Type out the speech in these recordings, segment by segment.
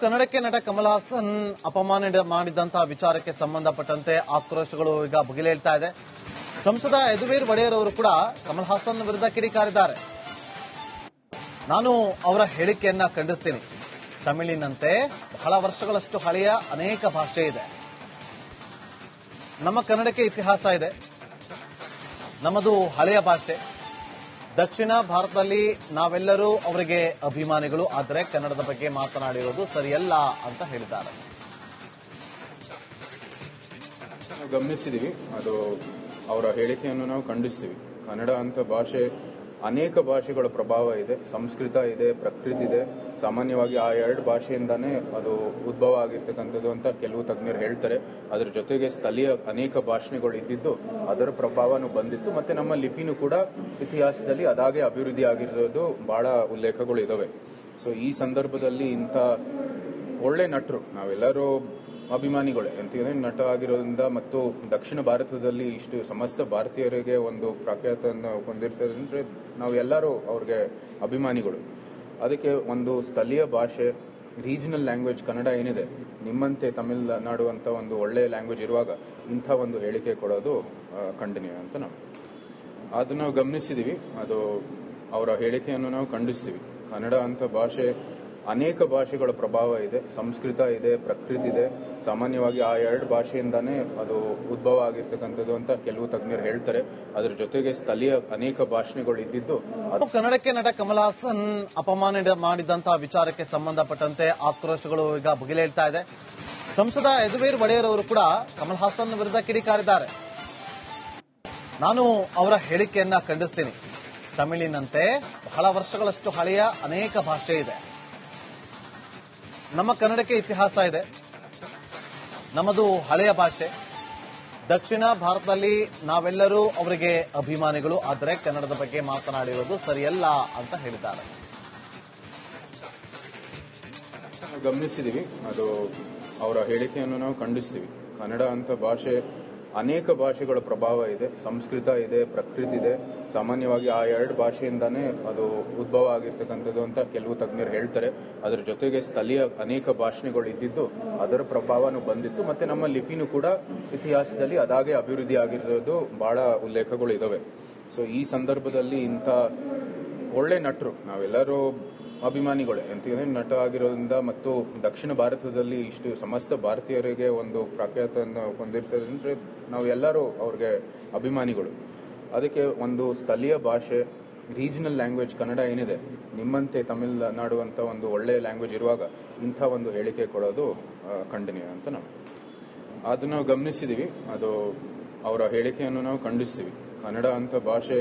ಕನ್ನಡಕ್ಕೆ ನಟ ಕಮಲ್ ಹಾಸನ್ ಅಪಮಾನ ಮಾಡಿದಂತಹ ವಿಚಾರಕ್ಕೆ ಸಂಬಂಧಪಟ್ಟಂತೆ ಆಕ್ರೋಶಗಳು ಈಗ ಬುಗಿಲೇಳ್ತಾ ಇದೆ. ಸಂಸದ ಯದುವೀರ್ ಒಡೆಯರ್ ಅವರು ಕೂಡ ಕಮಲ್ ಹಾಸನ್ ವಿರುದ್ಧ ಕಿಡಿಕಾರಿದ್ದಾರೆ. ನಾನು ಅವರ ಹೇಳಿಕೆಯನ್ನ ಖಂಡಿಸ್ತೀನಿ. ತಮಿಳಿನಂತೆ ಬಹಳ ವರ್ಷಗಳಷ್ಟು ಹಳೆಯ ಅನೇಕ ಭಾಷೆ ಇದೆ. ನಮ್ಮ ಕನ್ನಡಕ್ಕೆ ಇತಿಹಾಸ ಇದೆ. ನಮ್ಮದು ಹಳೆಯ ಭಾಷೆ. ದಕ್ಷಿಣ ಭಾರತದಲ್ಲಿ ನಾವೆಲ್ಲರೂ ಅವರಿಗೆ ಅಭಿಮಾನಿಗಳು, ಆದರೆ ಕನ್ನಡದ ಬಗ್ಗೆ ಮಾತನಾಡಿರೋದು ಸರಿಯಲ್ಲ ಅಂತ ಹೇಳಿದ್ದಾರೆ. ಗಮನಿಸಿದೀವಿ. ಅದು ಅವರ ಹೇಳಿಕೆಯನ್ನು ನಾವು ಖಂಡಿಸ್ತೀವಿ ಕನ್ನಡ ಅಂತ ಭಾಷೆ ಅನೇಕ ಭಾಷೆಗಳ ಪ್ರಭಾವ ಇದೆ, ಸಂಸ್ಕೃತ ಇದೆ, ಪ್ರಕೃತಿ ಇದೆ. ಸಾಮಾನ್ಯವಾಗಿ ಆ ಎರಡು ಭಾಷೆಯಿಂದಾನೇ ಅದು ಉದ್ಭವ ಆಗಿರ್ತಕ್ಕಂಥದ್ದು ಅಂತ ಕೆಲವು ತಜ್ಞರು ಹೇಳ್ತಾರೆ. ಅದ್ರ ಜೊತೆಗೆ ಸ್ಥಳೀಯ ಅನೇಕ ಭಾಷೆಗಳು ಇದ್ದಿದ್ದು ಅದರ ಪ್ರಭಾವನೂ ಬಂದಿತ್ತು. ಮತ್ತೆ ನಮ್ಮ ಲಿಪಿನೂ ಕೂಡ ಇತಿಹಾಸದಲ್ಲಿ ಅದಾಗೆ ಅಭಿವೃದ್ಧಿ ಆಗಿರೋದು ಬಹಳ ಉಲ್ಲೇಖಗಳು ಇದಾವೆ. ಸೊ ಈ ಸಂದರ್ಭದಲ್ಲಿ ಇಂಥ ಒಳ್ಳೆ ನಟರು, ನಾವೆಲ್ಲರೂ ಅಭಿಮಾನಿಗಳೇ ಎಂತಂದ್ರೆ ನಟ ಆಗಿರೋದ್ರಿಂದ ಮತ್ತು ದಕ್ಷಿಣ ಭಾರತದಲ್ಲಿ ಇಷ್ಟು ಸಮಸ್ತ ಭಾರತೀಯರಿಗೆ ಒಂದು ಪ್ರಖ್ಯಾತವನ್ನು ಹೊಂದಿರ್ತದೆ ನಾವು ಎಲ್ಲರೂ ಅವ್ರಿಗೆ ಅಭಿಮಾನಿಗಳು. ಅದಕ್ಕೆ ಒಂದು ಸ್ಥಳೀಯ ಭಾಷೆ ರೀಜನಲ್ ಲ್ಯಾಂಗ್ವೇಜ್ ಕನ್ನಡ ಏನಿದೆ, ನಿಮ್ಮಂತೆ ತಮಿಳುನಾಡು ಅಂತ ಒಂದು ಒಳ್ಳೆಯ ಲ್ಯಾಂಗ್ವೇಜ್ ಇರುವಾಗ ಇಂಥ ಒಂದು ಹೇಳಿಕೆ ಕೊಡೋದು ಖಂಡನೀಯ ಅಂತ ನಾವು. ಅದನ್ನ ಗಮನಿಸಿದೀವಿ. ಅದು ಅವರ ಹೇಳಿಕೆಯನ್ನು ನಾವು ಖಂಡಿಸ್ತೀವಿ. ಕನ್ನಡ ಅಂತ ಭಾಷೆ ಅನೇಕ ಭಾಷೆಗಳ ಪ್ರಭಾವ ಇದೆ, ಸಂಸ್ಕೃತ ಇದೆ, ಪ್ರಕೃತಿ ಇದೆ. ಸಾಮಾನ್ಯವಾಗಿ ಆ ಎರಡು ಭಾಷೆಯಿಂದಾನೇ ಅದು ಉದ್ಭವ ಆಗಿರ್ತಕ್ಕಂಥದ್ದು ಅಂತ ಕೆಲವು ತಜ್ಞರು ಹೇಳ್ತಾರೆ. ಅದ್ರ ಜೊತೆಗೆ ಸ್ಥಳೀಯ ಅನೇಕ ಭಾಷೆಗಳು ಇದ್ದಿದ್ದು ಕನ್ನಡಕ್ಕೆ ನಟ ಕಮಲ್ ಹಾಸನ್ ಅಪಮಾನ ಮಾಡಿದಂತಹ ವಿಚಾರಕ್ಕೆ ಸಂಬಂಧಪಟ್ಟಂತೆ ಆಕ್ರೋಶಗಳು ಈಗ ಬುಗಿಲೇಳ್ತಾ ಇದೆ. ಸಂಸದ ಯದುವೀರ್ ಒಡೆಯರ್ ಅವರು ಕೂಡ ಕಮಲ್ ಹಾಸನ್ ವಿರುದ್ಧ ಕಿಡಿಕಾರಿದ್ದಾರೆ. ನಾನು ಅವರ ಹೇಳಿಕೆಯನ್ನ ಖಂಡಿಸ್ತೀನಿ. ತಮಿಳಿನಂತೆ ಬಹಳ ವರ್ಷಗಳಷ್ಟು ಹಳೆಯ ಅನೇಕ ಭಾಷೆ ಇದೆ. ನಮ್ಮ ಕನ್ನಡಕ್ಕೆ ಇತಿಹಾಸ ಇದೆ. ನಮ್ಮದು ಹಳೆಯ ಭಾಷೆ. ದಕ್ಷಿಣ ಭಾರತದಲ್ಲಿ ನಾವೆಲ್ಲರೂ ಅವರಿಗೆ ಅಭಿಮಾನಿಗಳು. ಆದರೆ ಕನ್ನಡದ ಬಗ್ಗೆ ಮಾತನಾಡಿರೋದು ಸರಿಯಲ್ಲ ಅಂತ ಹೇಳಿದ್ದಾರೆ. ಗಮನಿಸಿದೀವಿ. ಅದು ಅವರ ಹೇಳಿಕೆಯನ್ನು ನಾವು ಖಂಡಿಸ್ತೀವಿ ಕನ್ನಡ ಅಂತ ಭಾಷೆ ಅನೇಕ ಭಾಷೆಗಳ ಪ್ರಭಾವ ಇದೆ, ಸಂಸ್ಕೃತ ಇದೆ, ಪ್ರಕೃತಿ ಇದೆ. ಸಾಮಾನ್ಯವಾಗಿ ಆ ಎರಡು ಭಾಷೆಯಿಂದಾನೇ ಅದು ಉದ್ಭವ ಆಗಿರ್ತಕ್ಕಂಥದ್ದು ಅಂತ ಕೆಲವು ತಜ್ಞರು ಹೇಳ್ತಾರೆ. ಅದರ ಜೊತೆಗೆ ಸ್ಥಳೀಯ ಅನೇಕ ಭಾಷೆಗಳು ಇದ್ದಿದ್ದು ಅದರ ಪ್ರಭಾವನೂ ಬಂದಿತ್ತು. ಮತ್ತೆ ನಮ್ಮ ಲಿಪಿನೂ ಕೂಡ ಇತಿಹಾಸದಲ್ಲಿ ಅದಾಗೆ ಅಭಿವೃದ್ಧಿ ಆಗಿರೋದು ಬಹಳ ಉಲ್ಲೇಖಗಳು ಇದಾವೆ. ಸೊ ಈ ಸಂದರ್ಭದಲ್ಲಿ ಇಂಥ ಒಳ್ಳೆ ನಟರು, ನಾವೆಲ್ಲರೂ ಅಭಿಮಾನಿಗಳೇ. ಎಂತಂದ್ರೆ ನಟ ಆಗಿರೋದ್ರಿಂದ ಮತ್ತು ದಕ್ಷಿಣ ಭಾರತದಲ್ಲಿ ಇಷ್ಟು ಸಮಸ್ತ ಭಾರತೀಯರಿಗೆ ಒಂದು ಪ್ರಖ್ಯಾತಿಯನ್ನು ಹೊಂದಿರ್ತದೆ ಅಂದರೆ ನಾವು ಎಲ್ಲರೂ ಅವ್ರಿಗೆ ಅಭಿಮಾನಿಗಳು. ಅದಕ್ಕೆ ಒಂದು ಸ್ಥಳೀಯ ಭಾಷೆ ರೀಜನಲ್ ಲ್ಯಾಂಗ್ವೇಜ್ ಕನ್ನಡ ಏನಿದೆ, ನಿಮ್ಮಂತೆ ತಮಿಳುನಾಡು ಅಂತ ಒಂದು ಒಳ್ಳೆಯ ಲ್ಯಾಂಗ್ವೇಜ್ ಇರುವಾಗ ಇಂಥ ಒಂದು ಹೇಳಿಕೆ ಕೊಡೋದು ಖಂಡನೀಯ ಅಂತ ನಾವು. ಅದನ್ನ ಗಮನಿಸಿದೀವಿ. ಅದು ಅವರ ಹೇಳಿಕೆಯನ್ನು ನಾವು ಖಂಡಿಸ್ತೀವಿ. ಕನ್ನಡ ಅಂತ ಭಾಷೆ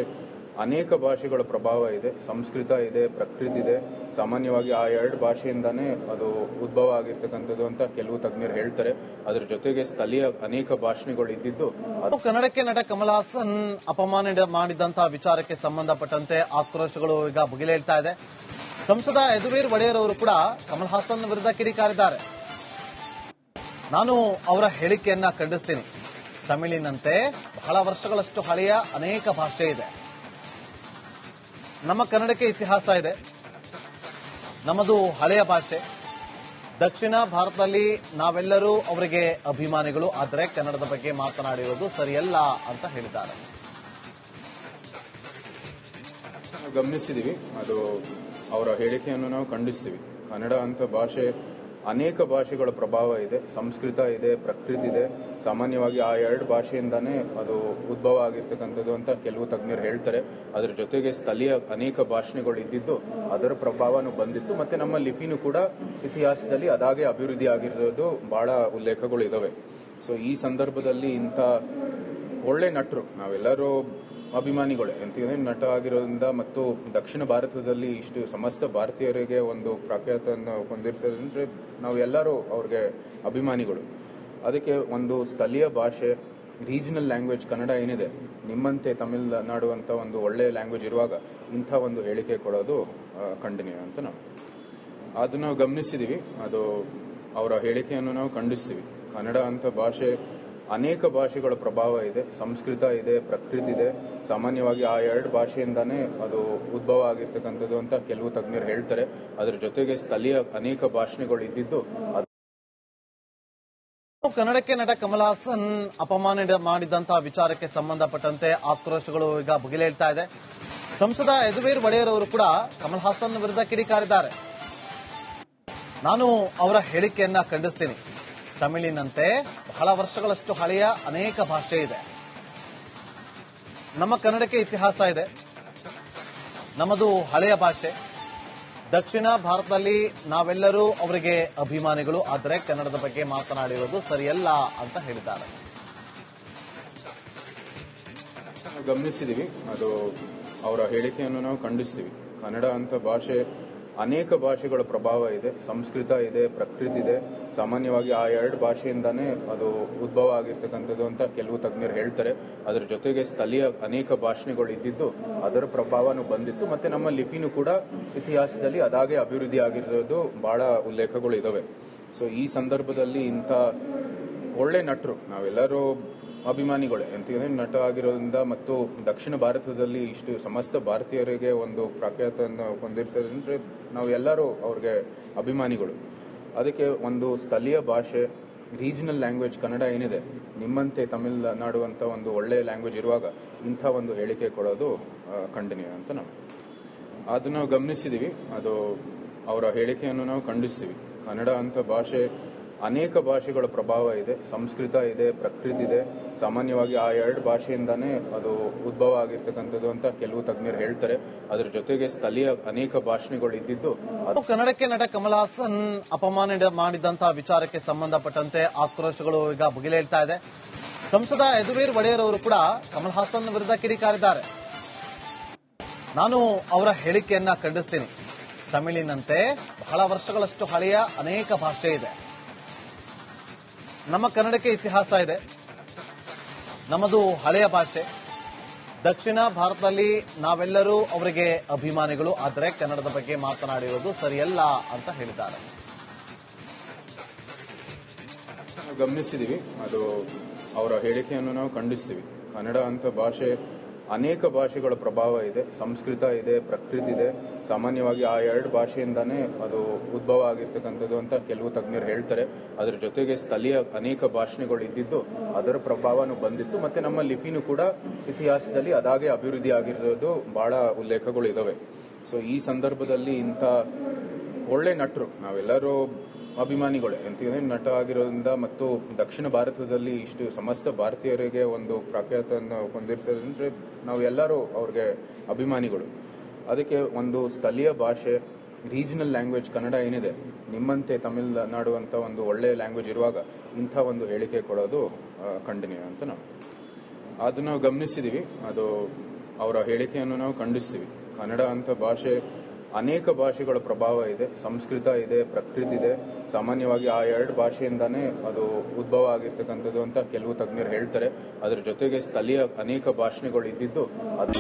ಅನೇಕ ಭಾಷೆಗಳ ಪ್ರಭಾವ ಇದೆ, ಸಂಸ್ಕೃತ ಇದೆ, ಪ್ರಕೃತಿ ಇದೆ. ಸಾಮಾನ್ಯವಾಗಿ ಆ ಎರಡು ಭಾಷೆಯಿಂದಾನೇ ಅದು ಉದ್ಭವ ಆಗಿರ್ತಕ್ಕಂಥದ್ದು ಅಂತ ಕೆಲವು ತಜ್ಞರು ಹೇಳ್ತಾರೆ. ಅದ್ರ ಜೊತೆಗೆ ಸ್ಥಳೀಯ ಅನೇಕ ಭಾಷೆಗಳು ಇದ್ದಿದ್ದು ಅದು ಕನ್ನಡಕ್ಕೆ ನಟ ಕಮಲ್ ಹಾಸನ್ ಅಪಮಾನ ಮಾಡಿದಂತಹ ವಿಚಾರಕ್ಕೆ ಸಂಬಂಧಪಟ್ಟಂತೆ ಆಕ್ರೋಶಗಳು ಈಗ ಭುಗಿಲೇಳ್ತಾ ಇದೆ. ಸಂಸದ ಯದುವೀರ್ ಒಡೆಯರ್ ಅವರು ಕೂಡ ಕಮಲ್ ಹಾಸನ್ ವಿರುದ್ಧ ಕಿಡಿಕಾರಿದ್ದಾರೆ. ನಾನು ಅವರ ಹೇಳಿಕೆಯನ್ನ ಖಂಡಿಸ್ತೀನಿ. ತಮಿಳಿನಂತೆ ಬಹಳ ವರ್ಷಗಳಷ್ಟು ಹಳೆಯ ಅನೇಕ ಭಾಷೆ ಇದೆ. ನಮ್ಮ ಕನ್ನಡಕ್ಕೆ ಇತಿಹಾಸ ಇದೆ. ನಮ್ಮದು ಹಳೆಯ ಭಾಷೆ. ದಕ್ಷಿಣ ಭಾರತದಲ್ಲಿ ನಾವೆಲ್ಲರೂ ಅವರಿಗೆ ಅಭಿಮಾನಿಗಳು. ಆದರೆ ಕನ್ನಡದ ಬಗ್ಗೆ ಮಾತನಾಡಿರುವುದು ಸರಿಯಲ್ಲ ಅಂತ ಹೇಳಿದ್ದಾರೆ. ಗಮನಿಸಿದೀವಿ. ಅದು ಅವರ ಹೇಳಿಕೆಯನ್ನು ನಾವು ಖಂಡಿಸ್ತೀವಿ. ಕನ್ನಡ ಅಂತ ಭಾಷೆ ಅನೇಕ ಭಾಷೆಗಳ ಪ್ರಭಾವ ಇದೆ, ಸಂಸ್ಕೃತ ಇದೆ, ಪ್ರಕೃತಿ ಇದೆ. ಸಾಮಾನ್ಯವಾಗಿ ಆ ಎರಡು ಭಾಷೆಯಿಂದಾನೇ ಅದು ಉದ್ಭವ ಆಗಿರ್ತಕ್ಕಂಥದ್ದು ಅಂತ ಕೆಲವು ತಜ್ಞರು ಹೇಳ್ತಾರೆ. ಅದ್ರ ಜೊತೆಗೆ ಸ್ಥಳೀಯ ಅನೇಕ ಭಾಷೆಗಳು ಇದ್ದಿದ್ದು ಅದರ ಪ್ರಭಾವನೂ ಬಂದಿತ್ತು. ಮತ್ತೆ ನಮ್ಮ ಲಿಪಿನೂ ಕೂಡ ಇತಿಹಾಸದಲ್ಲಿ ಅದಾಗೆ ಅಭಿವೃದ್ಧಿ ಆಗಿರೋದು ಬಹಳ ಉಲ್ಲೇಖಗಳು ಇದಾವೆ. ಸೊ ಈ ಸಂದರ್ಭದಲ್ಲಿ ಇಂಥ ಒಳ್ಳೆ ನಟರು, ನಾವೆಲ್ಲರೂ ಅಭಿಮಾನಿಗಳೇ ಎಂತಂದ್ರೆ ನಟ ಆಗಿರೋದ್ರಿಂದ ಮತ್ತು ದಕ್ಷಿಣ ಭಾರತದಲ್ಲಿ ಇಷ್ಟು ಸಮಸ್ತ ಭಾರತೀಯರಿಗೆ ಒಂದು ಪ್ರಖ್ಯಾತವನ್ನು ಹೊಂದಿರ್ತದೆ ಅಂದರೆ ನಾವು ಎಲ್ಲರೂ ಅವ್ರಿಗೆ ಅಭಿಮಾನಿಗಳು. ಅದಕ್ಕೆ ಒಂದು ಸ್ಥಳೀಯ ಭಾಷೆ ರೀಜನಲ್ ಲ್ಯಾಂಗ್ವೇಜ್ ಕನ್ನಡ ಏನಿದೆ, ನಿಮ್ಮಂತೆ ತಮಿಳುನಾಡು ಅಂತ ಒಂದು ಒಳ್ಳೆಯ ಲ್ಯಾಂಗ್ವೇಜ್ ಇರುವಾಗ ಇಂಥ ಒಂದು ಹೇಳಿಕೆ ಕೊಡೋದು ಖಂಡನೀಯ ಅಂತ ನಾವು. ಅದನ್ನ ಗಮನಿಸಿದೀವಿ. ಅದು ಅವರ ಹೇಳಿಕೆಯನ್ನು ನಾವು ಖಂಡಿಸ್ತೀವಿ. ಕನ್ನಡ ಅಂತ ಭಾಷೆ ಅನೇಕ ಭಾಷೆಗಳ ಪ್ರಭಾವ ಇದೆ, ಸಂಸ್ಕೃತ ಇದೆ, ಪ್ರಕೃತಿ ಇದೆ. ಸಾಮಾನ್ಯವಾಗಿ ಆ ಎರಡು ಭಾಷೆಯಿಂದಾನೇ ಅದು ಉದ್ಭವ ಆಗಿರ್ತಕ್ಕಂಥದ್ದು ಅಂತ ಕೆಲವು ತಜ್ಞರು ಹೇಳ್ತಾರೆ. ಅದ್ರ ಜೊತೆಗೆ ಸ್ಥಳೀಯ ಅನೇಕ ಭಾಷೆಗಳು ಇದ್ದಿದ್ದು ಕನ್ನಡಕ್ಕೆ ನಟ ಕಮಲ್ ಹಾಸನ್ ಅಪಮಾನ ಮಾಡಿದಂತಹ ವಿಚಾರಕ್ಕೆ ಸಂಬಂಧಪಟ್ಟಂತೆ ಆಕ್ರೋಶಗಳು ಈಗ ಬುಗಿಲೇಳ್ತಾ ಇದೆ. ಸಂಸದ ಯದುವೀರ್ ಒಡೆಯರ್ ಅವರು ಕೂಡ ಕಮಲ್ ಹಾಸನ್ ವಿರುದ್ಧ ಕಿಡಿಕಾರಿದ್ದಾರೆ. ನಾನು ಅವರ ಹೇಳಿಕೆಯನ್ನ ಖಂಡಿಸ್ತೀನಿ. ತಮಿಳಿನಂತೆ ಬಹಳ ವರ್ಷಗಳಷ್ಟು ಹಳೆಯ ಅನೇಕ ಭಾಷೆ ಇದೆ. ನಮ್ಮ ಕನ್ನಡಕ್ಕೆ ಇತಿಹಾಸ ಇದೆ. ನಮ್ಮದು ಹಳೆಯ ಭಾಷೆ. ದಕ್ಷಿಣ ಭಾರತದಲ್ಲಿ ನಾವೆಲ್ಲರೂ ಅವರಿಗೆ ಅಭಿಮಾನಿಗಳು, ಆದರೆ ಕನ್ನಡದ ಬಗ್ಗೆ ಮಾತನಾಡಿರೋದು ಸರಿಯಲ್ಲ ಅಂತ ಹೇಳಿದ್ದಾರೆ. ಗಮನಿಸಿದೀವಿ. ಅದು ಅವರ ಹೇಳಿಕೆಯನ್ನು ನಾವು ಖಂಡಿಸ್ತೀವಿ. ಕನ್ನಡ ಅಂತ ಭಾಷೆ ಅನೇಕ ಭಾಷೆಗಳ ಪ್ರಭಾವ ಇದೆ. ಸಂಸ್ಕೃತ ಇದೆ, ಪ್ರಕೃತಿ ಇದೆ. ಸಾಮಾನ್ಯವಾಗಿ ಆ ಎರಡು ಭಾಷೆಯಿಂದಾನೇ ಅದು ಉದ್ಭವ ಆಗಿರ್ತಕ್ಕಂಥದ್ದು ಅಂತ ಕೆಲವು ತಜ್ಞರು ಹೇಳ್ತಾರೆ. ಅದರ ಜೊತೆಗೆ ಸ್ಥಳೀಯ ಅನೇಕ ಭಾಷೆಗಳು ಇದ್ದಿದ್ದು ಅದರ ಪ್ರಭಾವನೂ ಬಂದಿತ್ತು. ಮತ್ತೆ ನಮ್ಮ ಲಿಪಿನೂ ಕೂಡ ಇತಿಹಾಸದಲ್ಲಿ ಅದಾಗೆ ಅಭಿವೃದ್ಧಿ ಆಗಿರೋದು ಬಹಳ ಉಲ್ಲೇಖಗಳು ಇದಾವೆ. ಸೊ ಈ ಸಂದರ್ಭದಲ್ಲಿ ಇಂಥ ಒಳ್ಳೆ ನಟರು, ನಾವೆಲ್ಲರೂ ಅಭಿಮಾನಿಗಳೇ. ಎಂತಂದ್ರೆ ನಟ ಆಗಿರೋದ್ರಿಂದ ಮತ್ತು ದಕ್ಷಿಣ ಭಾರತದಲ್ಲಿ ಇಷ್ಟು ಸಮಸ್ತ ಭಾರತೀಯರಿಗೆ ಒಂದು ಪ್ರಖ್ಯಾತ ಹೊಂದಿರ್ತದೆ. ಅಂದ್ರೆ ನಾವು ಎಲ್ಲರೂ ಅವ್ರಿಗೆ ಅಭಿಮಾನಿಗಳು. ಅದಕ್ಕೆ ಒಂದು ಸ್ಥಳೀಯ ಭಾಷೆ ರೀಜನಲ್ ಲ್ಯಾಂಗ್ವೇಜ್ ಕನ್ನಡ ಏನಿದೆ, ನಿಮ್ಮಂತೆ ತಮಿಳುನಾಡು ಅಂತ ಒಂದು ಒಳ್ಳೆಯ ಲ್ಯಾಂಗ್ವೇಜ್ ಇರುವಾಗ ಇಂಥ ಒಂದು ಹೇಳಿಕೆ ಕೊಡೋದು ಖಂಡನೀಯ ಅಂತ ನಾವು. ಅದನ್ನ ಗಮನಿಸಿದೀವಿ. ಅದು ಅವರ ಹೇಳಿಕೆಯನ್ನು ನಾವು ಖಂಡಿಸ್ತೀವಿ. ಕನ್ನಡ ಅಂತ ಭಾಷೆ ಅನೇಕ ಭಾಷೆಗಳ ಪ್ರಭಾವ ಇದೆ, ಸಂಸ್ಕೃತ ಇದೆ, ಪ್ರಕೃತಿ ಇದೆ. ಸಾಮಾನ್ಯವಾಗಿ ಆ ಎರಡು ಭಾಷೆಯಿಂದಾನೇ ಅದು ಉದ್ಭವ ಆಗಿರ್ತಕ್ಕಂಥದ್ದು ಅಂತ ಕೆಲವು ತಜ್ಞರು ಹೇಳ್ತಾರೆ. ಅದ್ರ ಜೊತೆಗೆ ಸ್ಥಳೀಯ ಅನೇಕ ಭಾಷೆಗಳು ಇದ್ದಿದ್ದು ಅದು ಕನ್ನಡಕ್ಕೆ ನಟ ಕಮಲ್ ಹಾಸನ್ ಅಪಮಾನ ಮಾಡಿದಂತಹ ವಿಚಾರಕ್ಕೆ ಸಂಬಂಧಪಟ್ಟಂತೆ ಆಕ್ರೋಶಗಳು ಈಗ ಬುಗಿಲೇಳ್ತಾ ಇದೆ. ಸಂಸದ ಯದುವೀರ್ ಒಡೆಯರ್ ಅವರು ಕೂಡ ಕಮಲ್ ಹಾಸನ್ ವಿರುದ್ಧ ಕಿಡಿಕಾರಿದ್ದಾರೆ. ನಾನು ಅವರ ಹೇಳಿಕೆಯನ್ನ ಖಂಡಿಸ್ತೀನಿ. ತಮಿಳಿನಂತೆ ಬಹಳ ವರ್ಷಗಳಷ್ಟು ಹಳೆಯ ಅನೇಕ ಭಾಷೆ ಇದೆ. ನಮ್ಮ ಕನ್ನಡಕ್ಕೆ ಇತಿಹಾಸ ಇದೆ. ನಮ್ಮದು ಹಳೆಯ ಭಾಷೆ. ದಕ್ಷಿಣ ಭಾರತದಲ್ಲಿ ನಾವೆಲ್ಲರೂ ಅವರಿಗೆ ಅಭಿಮಾನಿಗಳು. ಆದರೆ ಕನ್ನಡದ ಬಗ್ಗೆ ಮಾತನಾಡಿರೋದು ಸರಿಯಲ್ಲ ಅಂತ ಹೇಳಿದ್ದಾರೆ. ಗಮನಿಸಿದೀವಿ. ಅದು ಅವರ ಹೇಳಿಕೆಯನ್ನು ನಾವು ಖಂಡಿಸ್ತೀವಿ. ಕನ್ನಡ ಅಂತ ಭಾಷೆ ಅನೇಕ ಭಾಷೆಗಳ ಪ್ರಭಾವ ಇದೆ, ಸಂಸ್ಕೃತ ಇದೆ, ಪ್ರಕೃತಿ ಇದೆ. ಸಾಮಾನ್ಯವಾಗಿ ಆ ಎರಡು ಭಾಷೆಯಿಂದಾನೇ ಅದು ಉದ್ಭವ ಆಗಿರ್ತಕ್ಕಂಥದ್ದು ಅಂತ ಕೆಲವು ತಜ್ಞರು ಹೇಳ್ತಾರೆ. ಅದರ ಜೊತೆಗೆ ಸ್ಥಳೀಯ ಅನೇಕ ಭಾಷೆಗಳು ಇದ್ದಿದ್ದು ಅದರ ಪ್ರಭಾವನೂ ಬಂದಿತ್ತು. ಮತ್ತೆ ನಮ್ಮ ಲಿಪಿನೂ ಕೂಡ ಇತಿಹಾಸದಲ್ಲಿ ಅದಾಗೆ ಅಭಿವೃದ್ಧಿ ಆಗಿರೋದು ಬಹಳ ಉಲ್ಲೇಖಗಳು ಇದಾವೆ. ಸೊ ಈ ಸಂದರ್ಭದಲ್ಲಿ ಇಂಥ ಒಳ್ಳೆ ನಟರು, ನಾವೆಲ್ಲರೂ ಅಭಿಮಾನಿಗಳೇ. ಅಂತಂದರೆ ನಟ ಆಗಿರೋದ್ರಿಂದ ಮತ್ತು ದಕ್ಷಿಣ ಭಾರತದಲ್ಲಿ ಇಷ್ಟು ಸಮಸ್ತ ಭಾರತೀಯರಿಗೆ ಒಂದು ಪ್ರಖ್ಯಾತನ್ನು ಹೊಂದಿರ್ತದೆ ಅಂದರೆ ನಾವು ಎಲ್ಲರೂ ಅವ್ರಿಗೆ ಅಭಿಮಾನಿಗಳು. ಅದಕ್ಕೆ ಒಂದು ಸ್ಥಳೀಯ ಭಾಷೆ ರೀಜನಲ್ ಲ್ಯಾಂಗ್ವೇಜ್ ಕನ್ನಡ ಏನಿದೆ, ನಿಮ್ಮಂತೆ ತಮಿಳುನಾಡು ಅಂತ ಒಂದು ಒಳ್ಳೆಯ ಲ್ಯಾಂಗ್ವೇಜ್ ಇರುವಾಗ ಇಂಥ ಒಂದು ಹೇಳಿಕೆ ಕೊಡೋದು ಖಂಡನೀಯ ಅಂತ ನಾವು. ಅದನ್ನ ನಾವು ಗಮನಿಸಿದೀವಿ. ಅದು ಅವರ ಹೇಳಿಕೆಯನ್ನು ನಾವು ಖಂಡಿಸ್ತೀವಿ. ಕನ್ನಡ ಅಂತ ಭಾಷೆ ಅನೇಕ ಭಾಷೆಗಳ ಪ್ರಭಾವ ಇದೆ, ಸಂಸ್ಕೃತ ಇದೆ, ಪ್ರಕೃತಿ ಇದೆ. ಸಾಮಾನ್ಯವಾಗಿ ಆ ಎರಡು ಭಾಷೆಯಿಂದಾನೇ ಅದು ಉದ್ಭವ ಆಗಿರ್ತಕ್ಕಂಥದ್ದು ಅಂತ ಕೆಲವು ತಜ್ಞರು ಹೇಳ್ತಾರೆ. ಅದರ ಜೊತೆಗೆ ಸ್ಥಳೀಯ ಅನೇಕ ಭಾಷೆಗಳು ಇದ್ದಿದ್ದು ಅದು